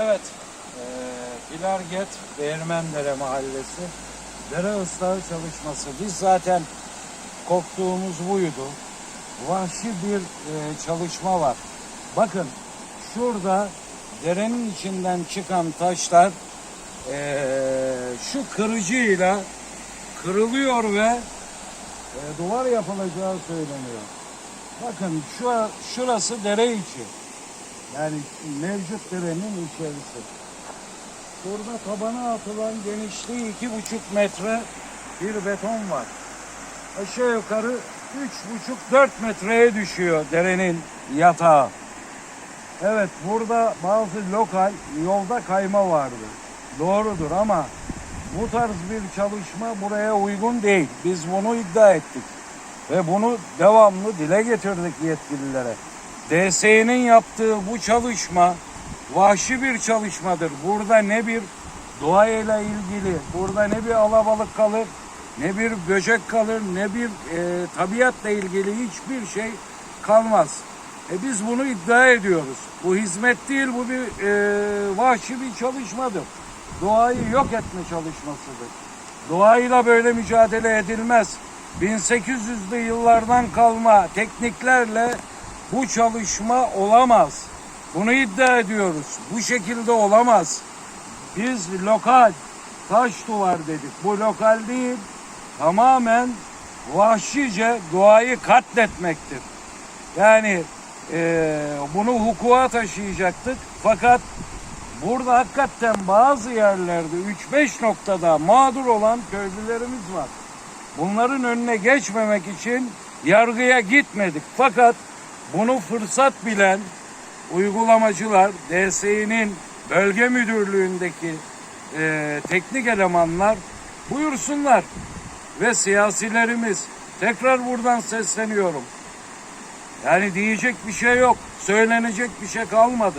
Evet, e, Değirmendere Mahallesi dere ıslahı çalışması. Biz zaten korktuğumuz buydu. Vahşi bir e, çalışma var. Bakın şurada derenin içinden çıkan taşlar e, şu kırıcıyla kırılıyor ve e, duvar yapılacağı söyleniyor. Bakın şu şurası dere içi. Yani mevcut derenin içerisi. Burada tabana atılan genişliği iki buçuk metre bir beton var. Aşağı yukarı üç buçuk dört metreye düşüyor derenin yatağı. Evet burada bazı lokal yolda kayma vardı. Doğrudur ama bu tarz bir çalışma buraya uygun değil. Biz bunu iddia ettik. Ve bunu devamlı dile getirdik yetkililere. DSE'nin yaptığı bu çalışma vahşi bir çalışmadır. Burada ne bir doğayla ilgili, burada ne bir alabalık kalır, ne bir böcek kalır, ne bir e, tabiatla ilgili hiçbir şey kalmaz. E biz bunu iddia ediyoruz. Bu hizmet değil, bu bir e, vahşi bir çalışmadır. Doğayı yok etme çalışmasıdır. Doğayla böyle mücadele edilmez. 1800'lü yıllardan kalma tekniklerle bu çalışma olamaz. Bunu iddia ediyoruz. Bu şekilde olamaz. Biz lokal taş duvar dedik. Bu lokal değil. Tamamen vahşice doğayı katletmektir. Yani eee, bunu hukuka taşıyacaktık. Fakat burada hakikaten bazı yerlerde 3-5 noktada mağdur olan köylülerimiz var. Bunların önüne geçmemek için yargıya gitmedik. Fakat bunu fırsat bilen uygulamacılar, DSİ'nin bölge müdürlüğündeki eee, teknik elemanlar buyursunlar. Ve siyasilerimiz tekrar buradan sesleniyorum. Yani diyecek bir şey yok, söylenecek bir şey kalmadı.